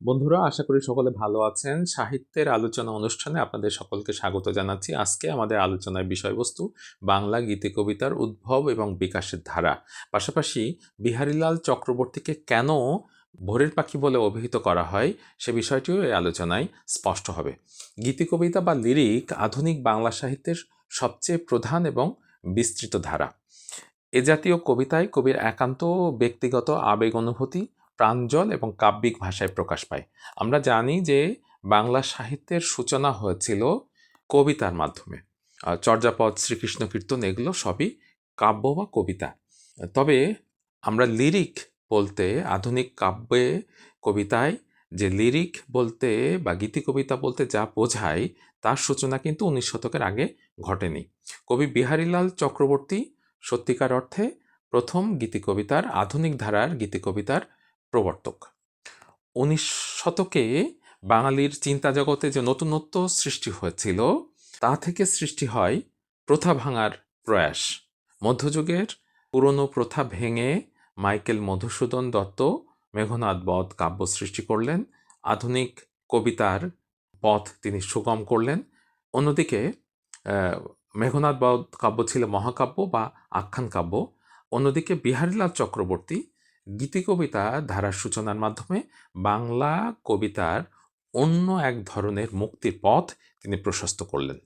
বন্ধুরা, আশা করি সকলে ভালো আছেন। সাহিত্যের আলোচনা অনুষ্ঠানে আপনাদের সকলকে স্বাগত জানাচ্ছি। আজকে আমাদের আলোচনার বিষয়বস্তু বাংলা গীতি কবিতার উদ্ভব এবং বিকাশের ধারা। পাশাপাশি বিহারীলাল চক্রবর্তীকে কেন ভোরের পাখি বলে অভিহিত করা হয়, সে বিষয়টিও এই আলোচনায় স্পষ্ট হবে। গীতি কবিতা বা লিরিক আধুনিক বাংলা সাহিত্যের সবচেয়ে প্রধান এবং বিস্তৃত ধারা। এ জাতীয় কবিতায় কবির একান্ত ব্যক্তিগত আবেগ অনুভূতি প্রাঞ্জল এবং কাব্যিক ভাষায় প্রকাশ পায়। আমরা জানি যে বাংলা সাহিত্যের সূচনা হয়েছিল কবিতার মাধ্যমে। চর্যাপদ, শ্রীকৃষ্ণ কীর্তন এগুলো সবই কাব্য বা কবিতা। তবে আমরা লিরিক বলতে, আধুনিক কাব্যে কবিতায় যে লিরিক বলতে বা গীতি কবিতা বলতে যা বোঝায়, তার সূচনা কিন্তু উনিশ শতকের আগে ঘটেনি। কবি বিহারীলাল চক্রবর্তী সত্যিকার অর্থে প্রথম গীতি কবিতার, আধুনিক ধারার গীতি কবিতার প্রবর্তক। উনিশ শতকে বাঙালির চিন্তা জগতে যে নতুনত্ব সৃষ্টি হয়েছিল তা থেকে সৃষ্টি হয় প্রথা ভাঙার প্রয়াস। মধ্যযুগের পুরনো প্রথা ভেঙে মাইকেল মধুসূদন দত্ত মেঘনাদ বধ কাব্য সৃষ্টি করলেন। আধুনিক কবিতার পথ তিনি সুগম করলেন। অন্যদিকে আহ, মেঘনাদ বধ কাব্য ছিল মহাকাব্য বা আখ্যান কাব্য। অন্যদিকে বিহারীলাল চক্রবর্তী গীতি কবিতা ধারার সূচনার মাধ্যমে বাংলা কবিতার অন্য এক ধরনের মুক্তির পথ তিনি প্রশস্ত করলেন।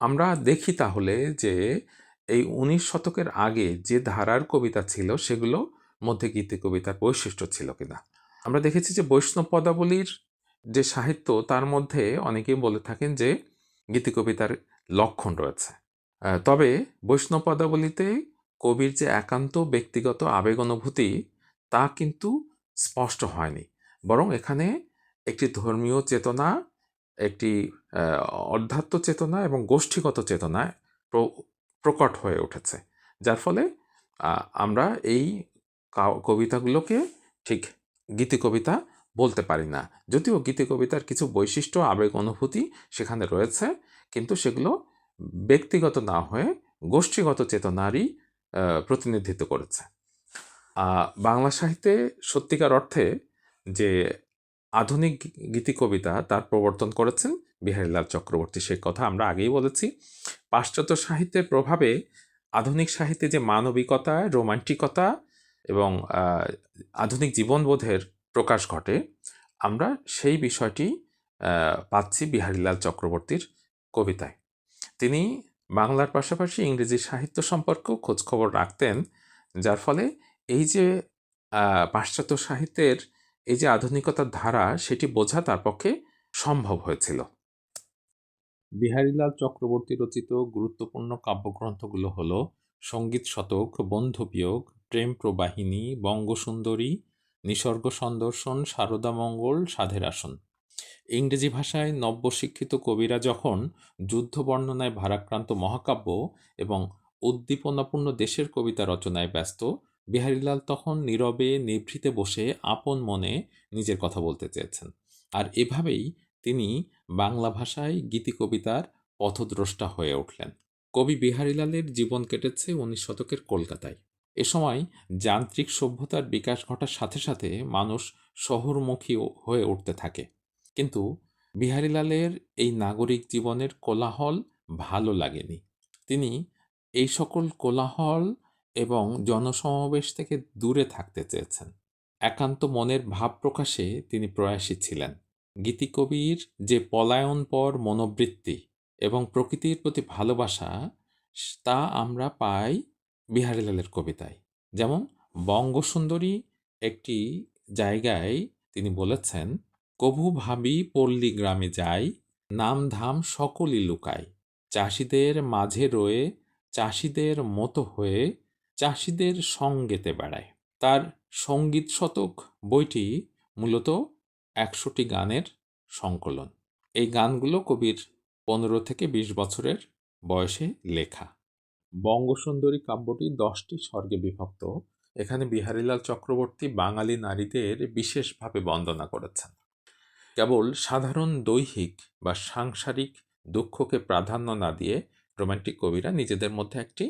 আমরা দেখি তাহলে যে এই উনিশ শতকের আগে যে ধারার কবিতা ছিল, সেগুলো মধ্যে গীতি কবিতার বৈশিষ্ট্য ছিল কিনা? আমরা দেখেছি যে বৈষ্ণব পদাবলীর যে সাহিত্য, তার মধ্যে অনেকেই বলে থাকেন যে গীতি কবিতার লক্ষণ রয়েছে। তবে বৈষ্ণব পদাবলীতে কবির যে একান্ত ব্যক্তিগত আবেগ অনুভূতি তা কিন্তু স্পষ্ট হয়নি। বরং এখানে একটি ধর্মীয় চেতনা, একটি অধ্যাত্ম চেতনা এবং গোষ্ঠীগত চেতনায় প্রকট হয়ে উঠেছে। যার ফলে আমরা এই কবিতাগুলোকে ঠিক গীতি কবিতা বলতে পারি না। যদিও গীতি কবিতার কিছু বৈশিষ্ট্য, আবেগ, অনুভূতি সেখানে রয়েছে, কিন্তু সেগুলো ব্যক্তিগত না হয়ে গোষ্ঠীগত চেতনারই প্রতিনিধিত্ব করেছে। বাংলা সাহিত্যে সত্যিকার অর্থে যে আধুনিক গীতি কবিতা তার প্রবর্তন করেছেন বিহারীলাল চক্রবর্তী। সে কথা আমরা আগেই বলেছি। পাশ্চাত্য সাহিত্যের প্রভাবে আধুনিক সাহিত্যে যে মানবিকতা, রোমান্টিকতা এবং আধুনিক জীবনবোধের প্রকাশ ঘটে, আমরা সেই বিষয়টি পাচ্ছি বিহারীলাল চক্রবর্তীর কবিতায়। তিনি বাংলার পাশাপাশি ইংরেজি সাহিত্য সম্পর্কেও খোঁজখবর রাখতেন, যার ফলে এই যে পাশ্চাত্য সাহিত্যের এই যে আধুনিকতার ধারা, সেটি বোঝা তার পক্ষে সম্ভব হয়েছিল। বিহারীলাল চক্রবর্তী রচিত গুরুত্বপূর্ণ কাব্যগ্রন্থগুলো হল সংগীত শতক বন্ধুবিয়োগ প্রেম প্রবাহিনী, বঙ্গসুন্দরী, নিসর্গ সন্দর্শন শারদামঙ্গল সাধের আসন। ইংরেজি ভাষায় নব্যশিক্ষিত কবিরা যখন যুদ্ধ বর্ণনায় ভারাক্রান্ত মহাকাব্য এবং উদ্দীপনাপূর্ণ দেশের কবিতা রচনায় ব্যস্ত বিহারীলাল তখন নীরবে নিভৃতে বসে আপন মনে নিজের কথা বলতে চেয়েছেন। আর এভাবেই তিনি বাংলা ভাষায় গীতি কবিতার পথদ্রষ্টা হয়ে উঠলেন। কবি বিহারীলালের জীবন কেটেছে উনিশ শতকের কলকাতায়। এ সময় যান্ত্রিক সভ্যতার বিকাশ ঘটার সাথে সাথে মানুষ শহরমুখী হয়ে উঠতে থাকে। কিন্তু বিহারীলালের এই নাগরিক জীবনের কোলাহল ভালো লাগেনি। তিনি এই সকল কোলাহল এবং জনসমাবেশ থেকে দূরে থাকতে চেয়েছেন। একান্ত মনের ভাব প্রকাশে তিনি প্রয়াসী ছিলেন। গীতিকবির যে পলায়নপর মনোবৃত্তি এবং প্রকৃতির প্রতি ভালোবাসা তা আমরা পাই বিহারীলালের কবিতায়। যেমন বঙ্গসুন্দরী একটি জায়গায় তিনি বলেছেন, কভু ভাবি পল্লী গ্রামে যাই, নাম ধাম সকলই লুকাই। চাষিদের মাঝে রয়ে, চাষিদের মতো হয়ে চাষিদের সঙ্গেতে বেড়ায়। তার সংগীত শতক বইটি মূলত একশোটি গানের সংকলন। এই গানগুলো কবির পনেরো থেকে বিশ বছরের বয়সে লেখা। বঙ্গসুন্দরী কাব্যটি দশটি স্বর্গে বিভক্ত। এখানে বিহারীলাল চক্রবর্তী বাঙালি নারীদের বিশেষভাবে বন্দনা করেছেন। কেবল সাধারণ দৈহিক বা সাংসারিক দুঃখকে প্রাধান্য না দিয়ে রোমান্টিক কবিরা নিজেদের মধ্যে একটি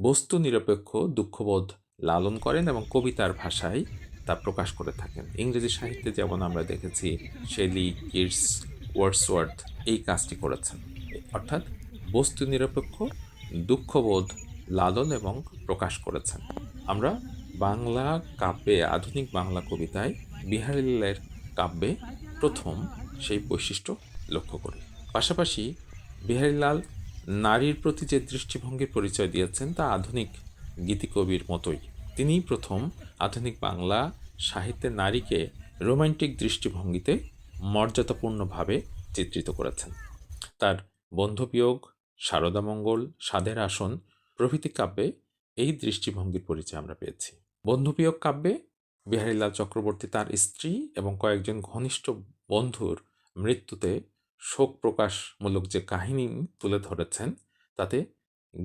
বস্তু নিরপেক্ষ, দুঃখবোধ লালন করেন এবং কবিতার ভাষায় তা প্রকাশ করে থাকেন। ইংরেজি সাহিত্যে যেমন আমরা দেখেছি, শেলি কিডস ওয়ার্ডসওয়ার্থ এই কাজটি করেছেন। অর্থাৎ বস্তু নিরপেক্ষ, দুঃখবোধ লালন এবং প্রকাশ করেছেন। আমরা বাংলা কাব্যে, আধুনিক বাংলা কবিতায় বিহারীলালের কাব্যে প্রথম সেই বৈশিষ্ট্য লক্ষ্য করি। পাশাপাশি বিহারীলাল নারীর প্রতি যে দৃষ্টিভঙ্গির পরিচয় দিয়েছেন তা আধুনিক গীতিকবির মতোই। তিনিই প্রথম আধুনিক বাংলা সাহিত্যে নারীকে রোমান্টিক দৃষ্টিভঙ্গিতে মর্যাদাপূর্ণভাবে চিত্রিত করেছেন। তার বন্ধুবিয়োগ শারদামঙ্গল সাধের আসন, প্রভৃতি কাব্যে এই দৃষ্টিভঙ্গির পরিচয় আমরা পেয়েছি। বন্ধুবিয়োগ কাব্যে বিহারীলাল চক্রবর্তী তার স্ত্রী এবং কয়েকজন ঘনিষ্ঠ বন্ধুর মৃত্যুতে শোক প্রকাশমূলক যে কাহিনী তুলে ধরেছেন, তাতে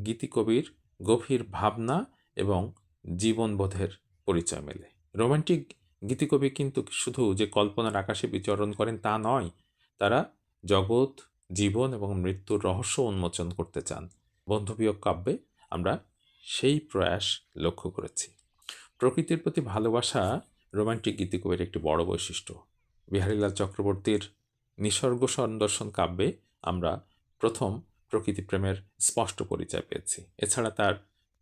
গীতিকবির গভীর ভাবনা এবং জীবনবোধের পরিচয় মেলে। রোমান্টিক গীতিকবি কিন্তু শুধু যে কল্পনার আকাশে বিচরণ করেন তা নয়, তারা জগৎ, জীবন এবং মৃত্যুর রহস্য উন্মোচন করতে চান। বন্ধুবিয়োগ কাব্যে আমরা সেই প্রয়াস লক্ষ্য করেছি। প্রকৃতির প্রতি ভালোবাসা রোমান্টিক গীতিকবির একটি বড় বৈশিষ্ট্য। বিহারীলাল চক্রবর্তীর নিসর্গ সন্দর্শন কাব্যে আমরা প্রথম প্রকৃতিপ্রেমের স্পষ্ট পরিচয় পেয়েছি। এছাড়া তার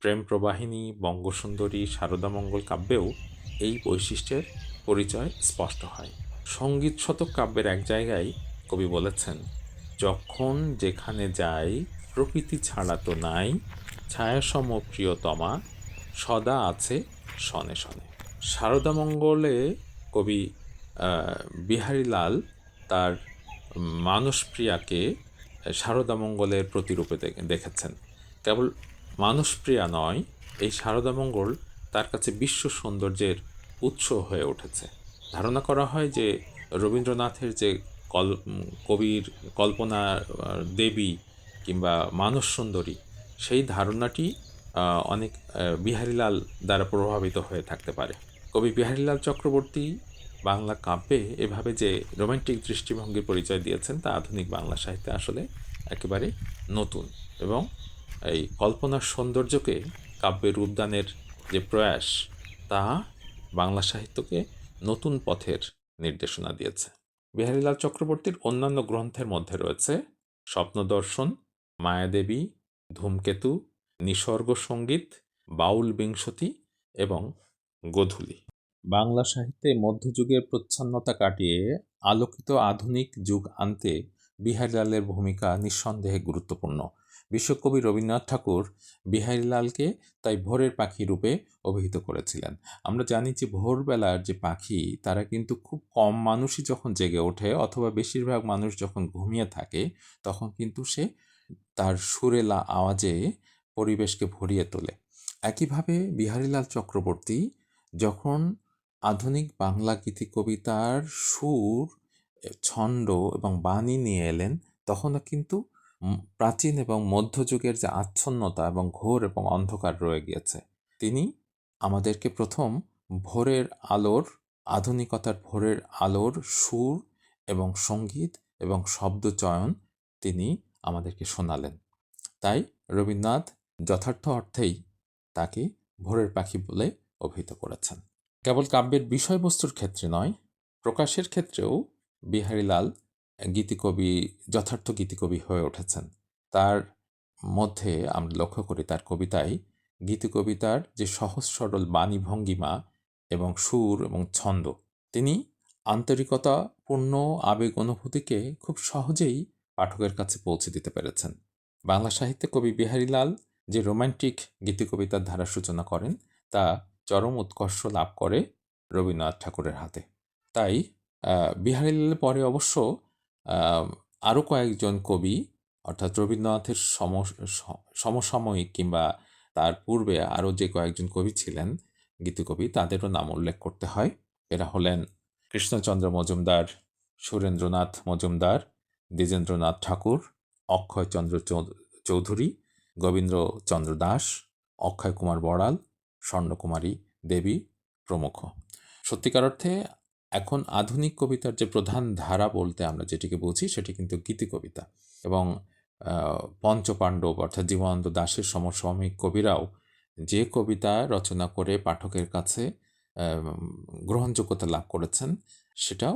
প্রেম প্রবাহিনী, বঙ্গসুন্দরী শারদামঙ্গল কাব্যেও এই বৈশিষ্ট্যের পরিচয় স্পষ্ট হয়। সংগীত শতক কাব্যের এক জায়গায় কবি বলেছেন, যখন যেখানে যাই, প্রকৃতি ছাড়া তো নাই, ছায়াসম প্রিয়তমা, সদা আছে শনে শনে। শারদামঙ্গলে কবি বিহারীলাল তার মানসপ্রিয়াকে শারদামঙ্গলের প্রতিরূপে দেখেছেন। কেবল মানসপ্রিয়া নয়, এই শারদামঙ্গল তার কাছে বিশ্ব সৌন্দর্যের উৎস হয়ে উঠেছে। ধারণা করা হয় যে রবীন্দ্রনাথের যে কল, কবির কল্পনা দেবী কিংবা মানস সুন্দরী, সেই ধারণাটি অনেক বিহারীলাল দ্বারা প্রভাবিত হয়ে থাকতে পারে। কবি বিহারীলাল চক্রবর্তী বাংলা কাব্যে এভাবে যে রোমান্টিক দৃষ্টিভঙ্গির পরিচয় দিয়েছেন, তা আধুনিক বাংলা সাহিত্যে আসলে একেবারে নতুন এবং এই কল্পনার সৌন্দর্যকে কাব্যে রূপদানের যে প্রয়াস, তা বাংলা সাহিত্যকে নতুন পথের নির্দেশনা দিয়েছে। বিহারীলাল চক্রবর্তীর অন্যান্য গ্রন্থের মধ্যে রয়েছে স্বপ্নদর্শন, মায়াদেবী, ধূমকেতু, নিসর্গ সংগীত, বাউল বিংশতি এবং গোধূলি। বাংলা সাহিত্যে মধ্যযুগের প্রচ্ছন্নতা কাটিয়ে আলোকিত আধুনিক যুগ আনতে বিহারীলালের ভূমিকা নিঃসন্দেহে গুরুত্বপূর্ণ। বিশ্বকবি রবীন্দ্রনাথ ঠাকুর বিহারীলালকে তাই ভোরের পাখি রূপে অভিহিত করেছিলেন। আমরা জানি যে ভোরবেলার যে পাখি, তারা কিন্তু খুব কম মানুষই যখন জেগে ওঠে অথবা বেশিরভাগ মানুষ যখন ঘুমিয়ে থাকে, তখন কিন্তু সে তার সুরেলা আওয়াজে পরিবেশকে ভরিয়ে তোলে। একইভাবে বিহারীলাল চক্রবর্তী যখন আধুনিক বাংলা গীতি কবিতার সুর ছন্দ এবং বাণী নিয়ে এলেন। তখনও কিন্তু প্রাচীন এবং মধ্যযুগের যে আচ্ছন্নতা এবং ঘোর এবং অন্ধকার রয়ে গিয়েছে, তিনি আমাদেরকে প্রথম ভোরের আলোর, আধুনিকতার ভোরের আলোর সুর এবং সংগীত এবং শব্দচয়ন তিনি আমাদেরকে শোনালেন। তাই রবীন্দ্রনাথ যথার্থ অর্থেই তাকে ভোরের পাখি বলে অভিহিত করেছেন। কেবল কাব্যের বিষয়বস্তুর ক্ষেত্রে নয়, প্রকাশের ক্ষেত্রেও বিহারীলাল গীতিকবি, যথার্থ গীতিকবি হয়ে উঠেছেন। তার মধ্যে আমরা লক্ষ্য করি তার কবিতায় গীতিকবিতার যে সহজ সরল বাণী ভঙ্গিমা এবং সুর এবং ছন্দ, তিনি আন্তরিকতাপূর্ণ আবেগ অনুভূতিকে খুব সহজেই পাঠকের কাছে পৌঁছে দিতে পেরেছেন। বাংলা সাহিত্যে কবি বিহারীলাল যে রোমান্টিক গীতিকবিতার ধারা সূচনা করেন, তা চরম উৎকর্ষ লাভ করে রবীন্দ্রনাথ ঠাকুরের হাতে। তাই বিহারীলালের পরে অবশ্য আরও কয়েকজন কবি, অর্থাৎ রবীন্দ্রনাথের সম সমসাময়িক কিংবা তার পূর্বে আরও যে কয়েকজন কবি ছিলেন, গীতিকবি, তাদেরও নাম উল্লেখ করতে হয়। এরা হলেন কৃষ্ণচন্দ্র মজুমদার, সুরেন্দ্রনাথ মজুমদার, দ্বিজেন্দ্রনাথ ঠাকুর, অক্ষয়চন্দ্র চৌধুরী গোবিন্দ্রচন্দ্র দাস অক্ষয় কুমার বড়াল স্বর্ণকুমারী দেবী প্রমুখ। সত্যিকার অর্থে এখন আধুনিক কবিতার যে প্রধান ধারা বলতে আমরা যেটিকে বুঝি, সেটি কিন্তু গীতি কবিতা। এবং পঞ্চপাণ্ডব অর্থাৎ জীবনানন্দ দাশের সমসাময়িক কবিরাও যে কবিতা রচনা করে পাঠকের কাছে গ্রহণযোগ্যতা লাভ করেছেন, সেটাও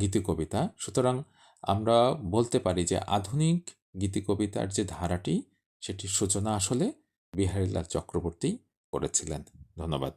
গীতি কবিতা। সুতরাং আমরা বলতে পারি যে আধুনিক গীতি কবিতার যে ধারাটি, সেটির সূচনা আসলে বিহারীলাল চক্রবর্তী করেছিলেন। ধন্যবাদ।